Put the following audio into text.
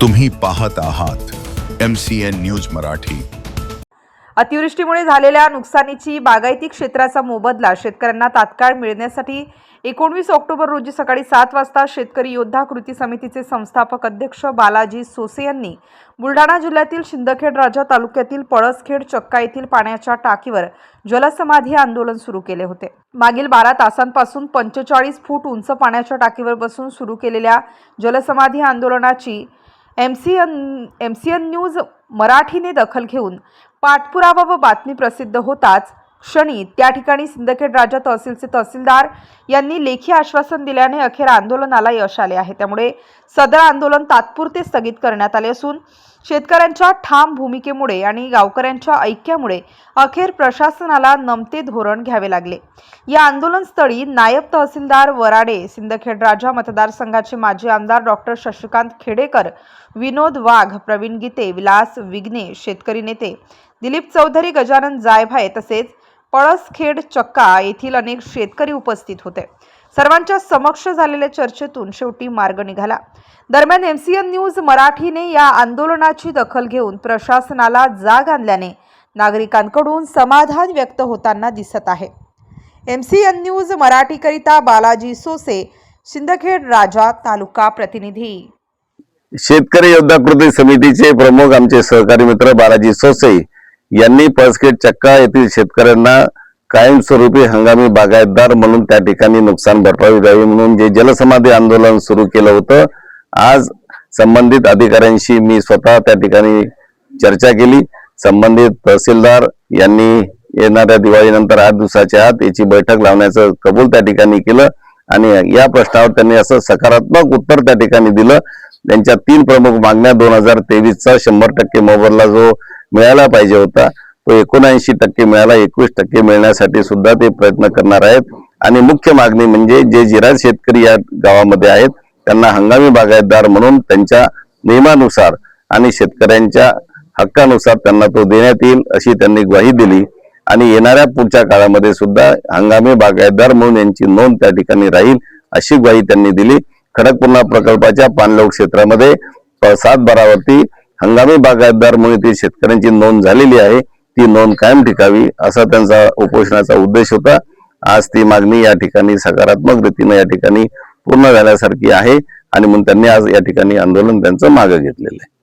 तुम्ही पाहत आहात M C N news Marathi. अतिवृष्टीमुळे झालेल्या नुकसानीची बागायती क्षेत्राचा मोबदला शेतकऱ्यांना तात्काळ मिळण्यासाठी एकोणवीस ऑक्टोबर रोजी सकाळी सात वाजता शेतकरी योद्धा कृती समितीचे संस्थापक अध्यक्ष बालाजी सोसे यांनी बुलढाणा जिल्ह्यातील शिंदखेड राजा तालुक्यातील पळसखेड चक्का येथील पाण्याच्या टाकीवर जलसमाधी आंदोलन सुरू केले होते. मागील बारा तासांपासून पंचेचाळीस फूट उंच पाण्याच्या टाकीवर बसून सुरू केलेल्या जलसमाधी आंदोलनाची M C N M C N news मराठीने दखल घेऊन पाठपुरावा व बातमी प्रसिद्ध होताच क्षणी त्या ठिकाणी सिंदखेड राजा तहसीलचे तहसीलदार यांनी लेखी आश्वासन दिल्याने अखेर आंदोलनाला यश आले आहे. त्यामुळे सदर आंदोलन तात्पुरते स्थगित करण्यात आले असून शेतकऱ्यांच्या ठाम भूमिकेमुळे आणि गावकऱ्यांच्या ऐक्यामुळे अखेर प्रशासनाला नमते धोरण घ्यावे लागले. या आंदोलनस्थळी नायब तहसीलदार वराडे सिंदखेड राजा मतदारसंघाचे माजी आमदार डॉक्टर शशिकांत खेडेकर विनोद वाघ प्रवीण गीते विलास विघ्ने शेतकरी नेते दिलीप चौधरी गजानन जायभाय तसेच पळसखेड चक्का येथील अनेक शेतकरी उपस्थित होते. सर्वांच्या समक्ष झालेल्या चर्चेतून शेवटी मार्ग निघाला. दरम्यान एमसीएन न्यूज मराठीने या आंदोलनाची दखल घेऊन प्रशासनाला जाग आणल्याने नागरिकांकडून समाधान व्यक्त होताना दिसत आहे. एमसीएन न्यूज मराठीकरिता बालाजी सोसे सिंदखेड राजा तालुका प्रतिनिधी. शेतकरी योद्धा कृती समितीचे प्रमुख आमचे सहकारी मित्र बालाजी सोसे यांनी पळसखेड चक्का येथील शेतकऱ्यांना कायमस्वरूपी हंगामी बागायतदार म्हणून त्या ठिकाणी नुकसान भरपाई द्यावी म्हणून जे जलसमाधी आंदोलन सुरू केलं होतं आज संबंधित अधिकाऱ्यांशी मी स्वतः त्या ठिकाणी चर्चा केली. संबंधित तहसीलदार यांनी येणाऱ्या दिवाळीनंतर आठ दिवसाच्या आत याची बैठक लावण्याचं कबूल त्या ठिकाणी केलं आणि या प्रश्नावर त्यांनी असं सकारात्मक उत्तर त्या ठिकाणी दिलं. त्यांच्या तीन प्रमुख मागण्या दोन हजार तेवीसचा शंभर टक्के मोबदला जो मिळायला पाहिजे होता. तो एकोणऐंशी टक्के मिळाला एकवीस टक्के मिळण्यासाठी सुद्धा ते प्रयत्न करणार आहेत. आणि मुख्य मागणी म्हणजे जे जिराज शेतकरी या गावामध्ये आहेत त्यांना हंगामी बागायतदार म्हणून त्यांच्या नियमानुसार आणि शेतकऱ्यांच्या हक्कानुसार त्यांना तो देण्यात येईल अशी त्यांनी ग्वाही दिली. आणि येणाऱ्या पुढच्या काळामध्ये सुद्धा हंगामी बागायतदार म्हणून यांची नोंद त्या ठिकाणी राहील अशी ग्वाही त्यांनी दिली. खडकपूर्णा प्रकल्पाच्या पाणलोट क्षेत्रामध्ये सात बारावरती हंगामी बागायतदार म्हणून ती शेतकऱ्यांची नोंद झालेली आहे. ती नोंद कायम टिकावी असा त्यांचा उपोषणाचा उद्देश होता. आज ती मागणी या ठिकाणी सकारात्मक रीतीने या ठिकाणी पूर्ण झाल्यासारखी आहे आणि म्हणून त्यांनी आज या ठिकाणी आंदोलन त्यांचं मागं घेतलेलं आहे.